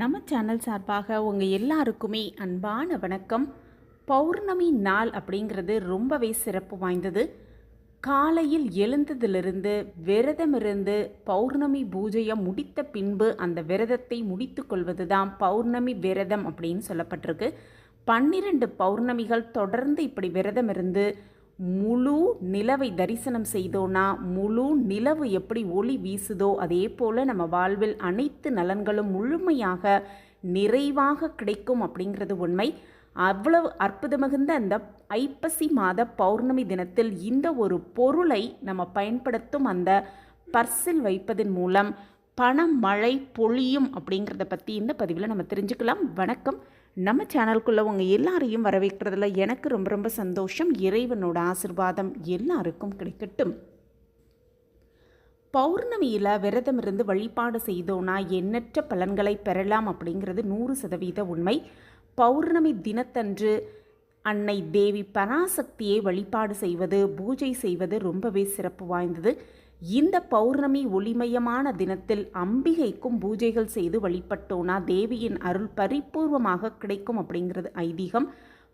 நம்ம சேனல் சார்பாக உங்கள் எல்லாருக்குமே அன்பான வணக்கம். பௌர்ணமி நாள் அப்படிங்கிறது ரொம்பவே சிறப்பு வாய்ந்தது. காலையில் எழுந்ததிலிருந்து விரதமிருந்து பௌர்ணமி பூஜையை முடித்த பின்பு அந்த விரதத்தை முடித்து கொள்வது தான் பௌர்ணமி விரதம் அப்படின்னு சொல்லப்பட்டிருக்கு. பன்னிரண்டு பௌர்ணமிகள் தொடர்ந்து இப்படி விரதம் இருந்து முழு நிலவை தரிசனம் செய்தோன்னா முழு நிலவு எப்படி ஒளி வீசுதோ அதே போல் நம்ம வாழ்வில் அனைத்து நலன்களும் முழுமையாக நிறைவாக கிடைக்கும் அப்படிங்கிறது உண்மை. அவ்வளவு அற்புதமிகுந்த அந்த ஐப்பசி மாத பௌர்ணமி தினத்தில் இந்த ஒரு பொருளை நம்ம பயன்படுத்தும் அந்த பர்சில் வைப்பதன் மூலம் பணமழை மழை பொழியும் அப்படிங்கிறத பற்றி இந்த பதிவில் நம்ம தெரிஞ்சுக்கலாம். வணக்கம். நம்ம சேனலுக்குள்ளே உங்கள் எல்லாரையும் வரவேற்கிறதுல எனக்கு ரொம்ப ரொம்ப சந்தோஷம். இறைவனோட ஆசிர்வாதம் எல்லாருக்கும் கிடைக்கட்டும். பௌர்ணமியில் விரதம் இருந்து வழிபாடு செய்தோன்னா எண்ணற்ற பலன்களை பெறலாம் அப்படிங்கிறது நூறு சதவீத உண்மை. பௌர்ணமி தினத்தன்று அன்னை தேவி பராசக்தியை வழிபாடு செய்வது பூஜை செய்வது ரொம்பவே சிறப்பு வாய்ந்தது. இந்த பௌர்ணமி ஒளிமயமான தினத்தில் அம்பிகைக்கும் பூஜைகள் செய்து வழிபட்டோனா தேவியின் அருள் பரிபூர்வமாக கிடைக்கும் அப்படிங்கிறது ஐதீகம்.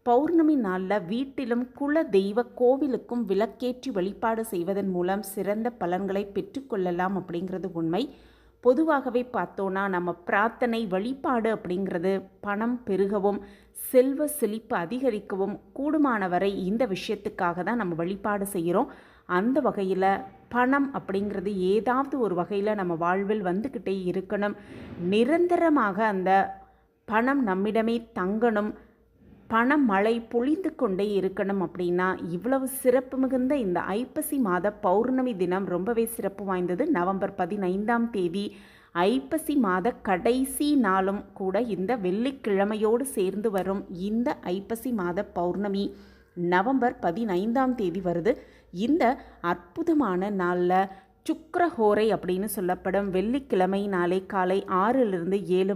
பௌர்ணமி நாளில் வீட்டிலும் குல தெய்வ கோவிலுக்கும் விளக்கேற்றி வழிபாடு செய்வதன் மூலம் சிறந்த பலன்களை பெற்றுக்கொள்ளலாம் அப்படிங்கிறது உண்மை. பொதுவாகவே பார்த்தோன்னா நம்ம பிரார்த்தனை வழிபாடு அப்படிங்கிறது பணம் பெருகவும் செல்வ செழிப்பு அதிகரிக்கவும் கூடுமான வரை இந்த விஷயத்துக்காக தான் நம்ம வழிபாடு செய்கிறோம். அந்த வகையில் பணம் அப்படிங்கிறது ஏதாவது ஒரு வகையில் நம்ம வாழ்வில் வந்துக்கிட்டே இருக்கணும். நிரந்தரமாக அந்த பணம் நம்மிடமே தங்கணும். பணம் மழை பொழிந்து கொண்டே இருக்கணும் அப்படின்னா இவ்வளவு சிறப்பு மிகுந்த இந்த ஐப்பசி மாத பௌர்ணமி தினம் ரொம்பவே சிறப்பு வாய்ந்தது. நவம்பர் பதினைந்தாம் தேதி ஐப்பசி மாத கடைசி நாளும் கூட இந்த வெள்ளிக்கிழமையோடு சேர்ந்து வரும் இந்த ஐப்பசி மாத பௌர்ணமி நவம்பர் பதினைந்தாம் தேதி வருது. இந்த அற்புதமான நாளில் சுக்கரஹோரை அப்படின்னு சொல்லப்படும் வெள்ளிக்கிழமை நாளை காலை ஆறிலிருந்து ஏழு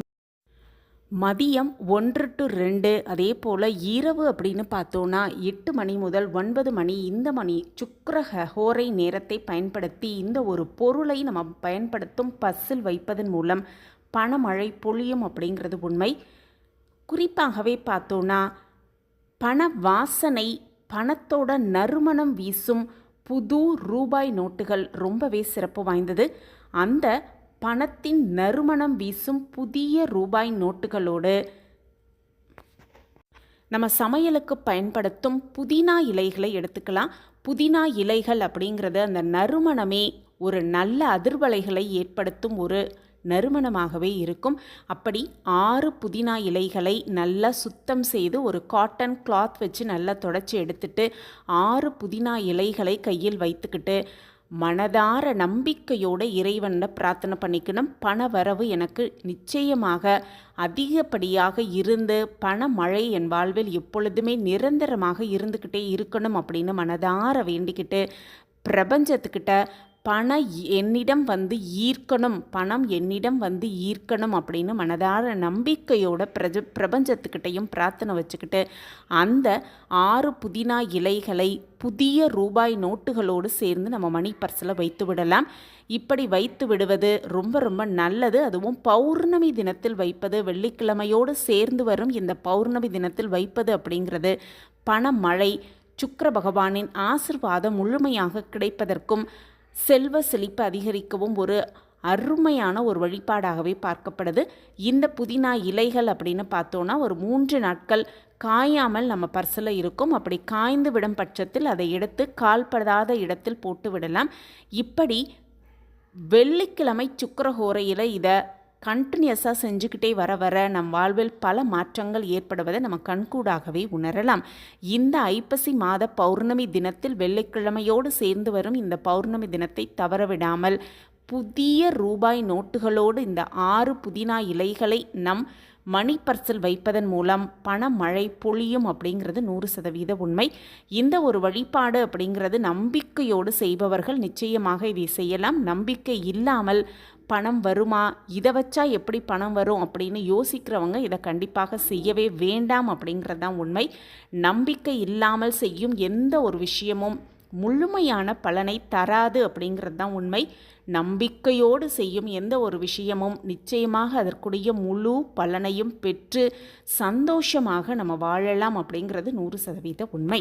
மதியம் ஒன்று டு ரெண்டு. அதே போல் இரவு அப்படின்னு பார்த்தோன்னா எட்டு மணி முதல் ஒன்பது மணி. இந்த மணி சுக்கர ஹோரை நேரத்தை பயன்படுத்தி இந்த ஒரு பொருளை நம்ம பயன்படுத்தும் பஸ்ஸில் வைப்பதன் மூலம் பணமழை பொழியும் அப்படிங்கிறது உண்மை. குறிப்பாகவே பார்த்தோன்னா பண வாசனை பணத்தோட நறுமணம் வீசும் புது ரூபாய் நோட்டுகள் ரொம்பவே சிறப்பு வாய்ந்தது. அந்த பணத்தின் நறுமணம் வீசும் புதிய ரூபாய் நோட்டுகளோடு நம்ம சமையலுக்கு பயன்படுத்தும் புதினா இலைகளை எடுத்துக்கலாம். புதினா இலைகள் அப்படிங்கிறது அந்த நறுமணமே ஒரு நல்ல அதிர்வலைகளை ஏற்படுத்தும் ஒரு நறுமணமாகவே இருக்கும். அப்படி ஆறு புதினா இலைகளை நல்லா சுத்தம் செய்து ஒரு காட்டன் கிளாத் வச்சு நல்லா தொடச்சி எடுத்துட்டு ஆறு புதினா இலைகளை கையில் வைத்துக்கிட்டு மனதார நம்பிக்கையோட இறைவனை பிரார்த்தனை பண்ணிக்கணும். பண வரவு எனக்கு நிச்சயமாக அதிகப்படியாக இருந்து பண மழை என் வாழ்வில் எப்பொழுதுமே நிரந்தரமாக இருந்துக்கிட்டே இருக்கணும் அப்படின்னு மனதார வேண்டிக்கிட்டு பிரபஞ்சத்துக்கிட்ட பண என்னிடம் வந்து ஈர்க்கணும் பணம் என்னிடம் வந்து ஈர்க்கணும் அப்படின்னு மனதார நம்பிக்கையோட பிரஜ பிரபஞ்சத்துக்கிட்டையும் பிரார்த்தனை வச்சுக்கிட்டு அந்த ஆறு புதினா இலைகளை புதிய ரூபாய் நோட்டுகளோடு சேர்ந்து நம்ம மணி பர்ஸில் வைத்து விடலாம். இப்படி வைத்து விடுவது ரொம்ப ரொம்ப நல்லது. அதுவும் பௌர்ணமி தினத்தில் வைப்பது வெள்ளிக்கிழமையோடு சேர்ந்து வரும் இந்த பௌர்ணமி தினத்தில் வைப்பது அப்படிங்கிறது பணமழை சுக்கர பகவானின் ஆசிர்வாதம் முழுமையாக கிடைப்பதற்கும் செல்வ செழிப்பு அதிகரிக்கவும் ஒரு அருமையான ஒரு வழிபாடாகவே பார்க்கப்படுது. இந்த புதினா இலைகள் அப்படின்னு பார்த்தோன்னா ஒரு மூன்று நாட்கள் காயாமல் நம்ம பர்சில் இருக்கும். அப்படி காய்ந்து விடும் பட்சத்தில் அதை எடுத்து கால்படாத இடத்தில் போட்டு விடலாம். இப்படி வெள்ளிக்கிழமை சுக்கரஹோரையில் இதை கண்டினியூஸாக செஞ்சுக்கிட்டே வர வர நம் வாழ்வில் பல மாற்றங்கள் ஏற்படுவதை நம்ம கண்கூடாகவே உணரலாம். இந்த ஐப்பசி மாத பௌர்ணமி தினத்தில் வெள்ளிக்கிழமையோடு சேர்ந்து வரும் இந்த பௌர்ணமி தினத்தை தவறவிடாமல் புதிய ரூபாய் நோட்டுகளோடு இந்த ஆறு புதினா இலைகளை நம் மணி பர்சல் வைப்பதன் மூலம் பண மழை பொழியும் அப்படிங்கிறது நூறு சதவீத உண்மை. இந்த ஒரு வழிபாடு அப்படிங்கிறது நம்பிக்கையோடு செய்பவர்கள் நிச்சயமாக இதை செய்யலாம். நம்பிக்கை இல்லாமல் பணம் வருமா? இதை வச்சா எப்படி பணம் வரும் அப்படின்னு யோசிக்கிறவங்க இதை கண்டிப்பாக செய்யவே வேண்டாம் அப்படிங்கிறது தான் உண்மை. நம்பிக்கை இல்லாமல் செய்யும் எந்த ஒரு விஷயமும் முழுமையான பலனை தராது அப்படிங்கிறது தான் உண்மை. நம்பிக்கையோடு செய்யும் எந்த ஒரு விஷயமும் நிச்சயமாக அதற்குரிய முழு பலனையும் பெற்று சந்தோஷமாக நம்ம வாழலாம் அப்படிங்கிறது நூறு சதவீத உண்மை.